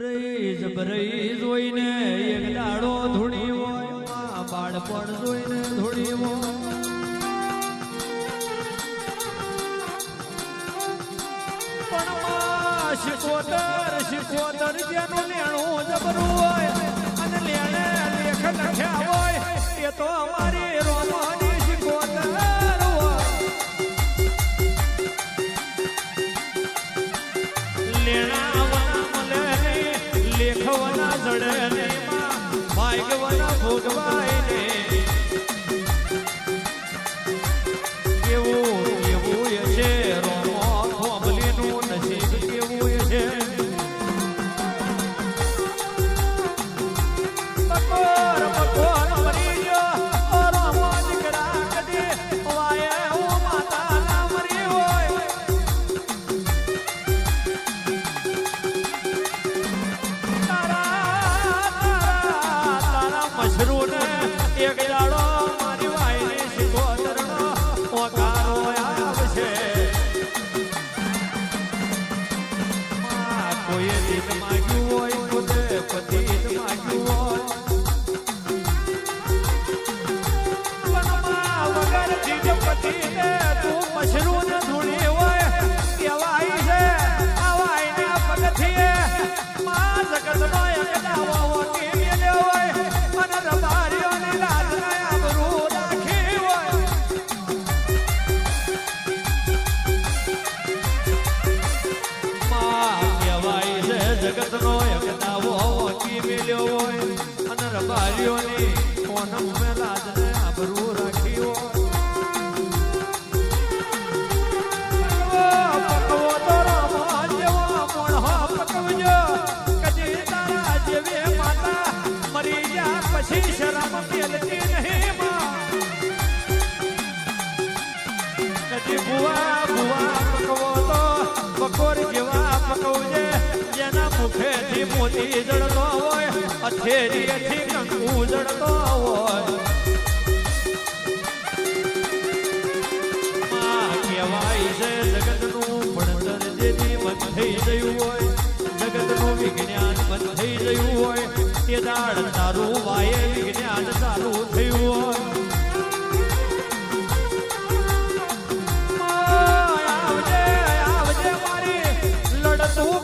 જબરઈ જોઈને એક દાડો ધૂણી હોય બાળપણ જોઈને ધૂણી હોય. પણ શિકોતર શિકોતર જેનું લેણું જબરું હોય, અને લેણે લેખ લખ્યા હોય, એ તો અમારી રોમાની શિકોતર હોય. ભોગવાય નહીં. ગયા પછી નહીં માં કદી જેવા પકવજે જેના મુખેથી મોતી જડતો અથેરીએથી કંકુ જડતો હોય. કહેવાય છે જગતનું ભણતર જેથી બંધ થઈ ગયું હોય. જગતનું વિજ્ઞાન બંધ થઈ ગયું હોય. તે દાડ તારું વાયે વિજ્ઞાન ચાલુ થયું હોય. આવજે આવજે મારી લડતું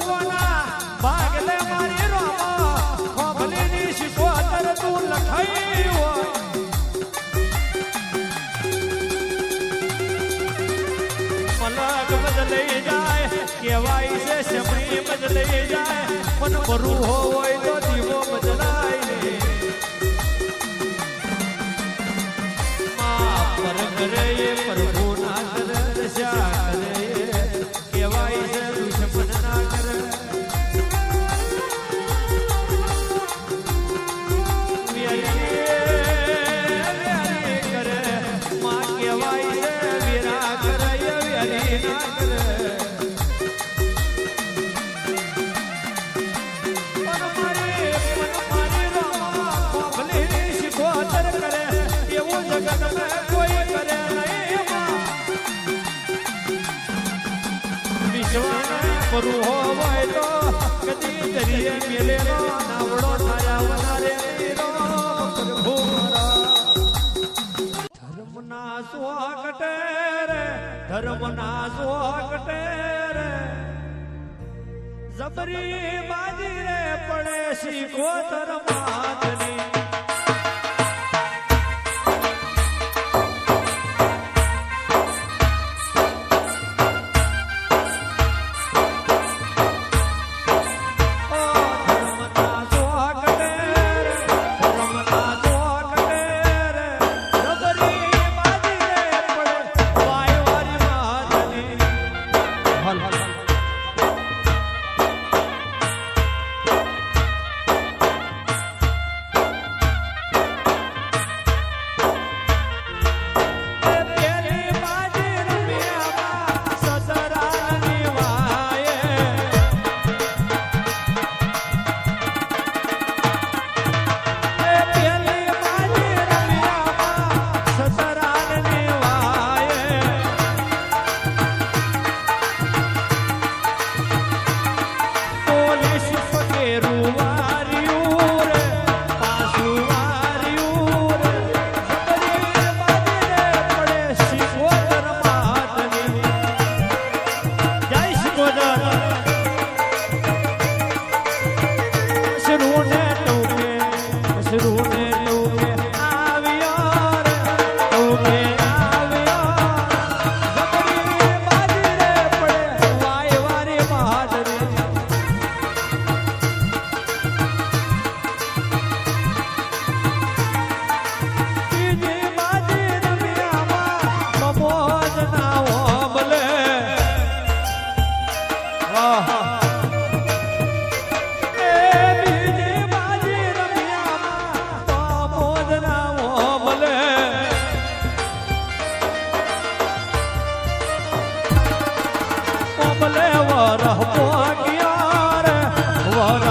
પલક બદલાઈ જાય કહેવાય છે સમય બદલાઈ જાય પણ ભરું હોય તો દીવો બદલાય ને પર કરે કરું હોય તો કદી દરિયે મેલેલો, નાવડો થયા વધારે નીરો પ્રભુ મારા. ધર્મના સ્વાગટે રે, ધર્મના સ્વાગટે રે જબરી બાજી રે, પડે ધર્માતની ઓ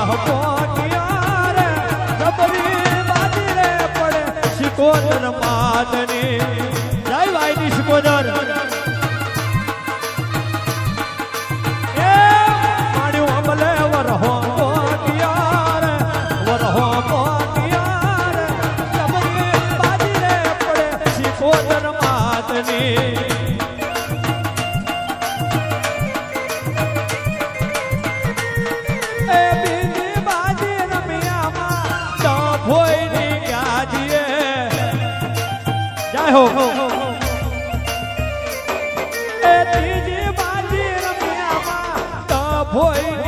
好过。હો. એ